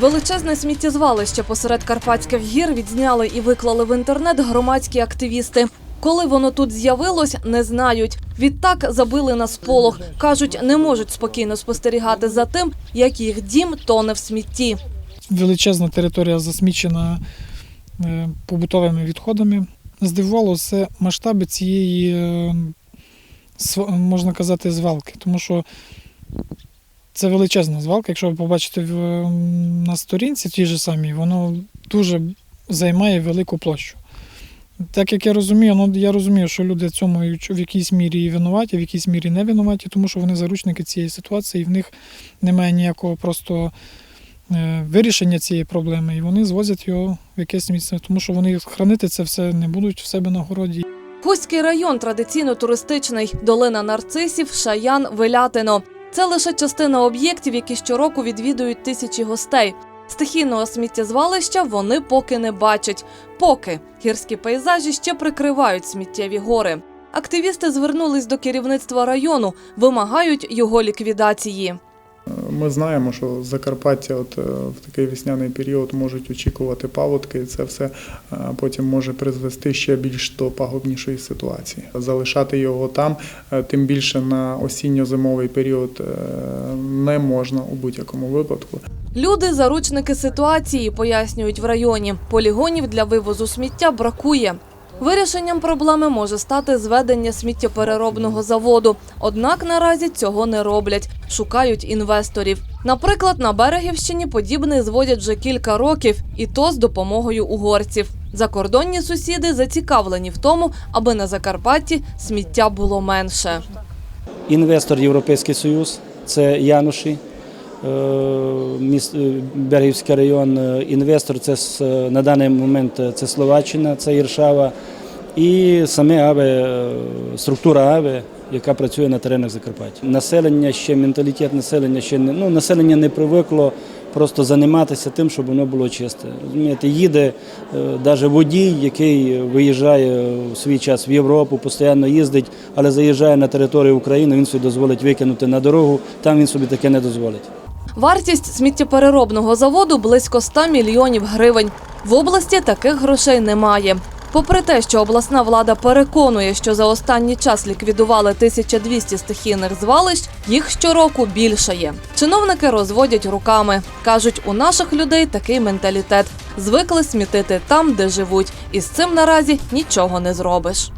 Величезне сміттєзвалище посеред Карпатських гір відзняли і виклали в інтернет громадські активісти. Коли воно тут з'явилось, не знають. Відтак забили на сполох. Кажуть, не можуть спокійно спостерігати за тим, як їх дім тоне в смітті. величезна територія засмічена е, побутовими відходами. Здивувало все масштаби цієї, е, можна казати, звалки, тому що це величезна звалка. Якщо ви побачите на сторінці тій же самій, воно дуже займає велику площу. Так як я розумію, ну я розумію, що люди в цьому в якійсь мірі і винуваті, в якійсь мірі не винуваті, тому що вони заручники цієї ситуації, і в них немає ніякого просто е, вирішення цієї проблеми, і вони звозять його в якесь місце, тому що вони хранити це все не будуть в себе на городі. Хуський район традиційно туристичний, долина нарцисів, шаян, велятино. Це лише частина об'єктів, які щороку відвідують тисячі гостей. Стихійного сміттєзвалища вони поки не бачать. Поки гірські пейзажі ще прикривають сміттєві гори. Активісти звернулись до керівництва району, вимагають його ліквідації. Ми знаємо, що Закарпаття от, е, в такий весняний період можуть очікувати паводки, і це все е, потім може призвести ще більш до пагубнішої ситуації. Залишати його там, е, тим більше на осінньо-зимовий період, не можна у будь-якому випадку. Люди заручники ситуації, пояснюють в районі. Полігонів для вивозу сміття бракує. Вирішенням проблеми може стати зведення сміттєпереробного заводу. Однак наразі цього не роблять, шукають інвесторів. Наприклад, на Берегівщині подібний зводять вже кілька років, і то з допомогою угорців. Закордонні сусіди зацікавлені в тому, аби на Закарпатті сміття було менше. Інвестор Європейський Союз, це Януші, Бергівський район. Е, Інвестор це на даний момент це Словаччина, це Іршава. І саме АВЕ, е, структура АВЕ, яка працює на теренах Закарпаття. Населення ще, менталітет населення ще не ну, населення не привикло просто займатися тим, щоб воно було чисте. Розумієте, їде навіть водій, який виїжджає у свій час в Європу, постійно їздить, але заїжджає на територію України, він собі дозволить викинути на дорогу, там він собі таке не дозволить. Вартість сміттєпереробного заводу близько 100 мільйонів гривень. В області таких грошей немає. Попри те, що обласна влада переконує, що за останній час ліквідували 1200 стихійних звалищ, їх щороку більшає. Чиновники розводять руками. Кажуть, у наших людей такий менталітет. Звикли смітити там, де живуть, і з цим наразі нічого не зробиш.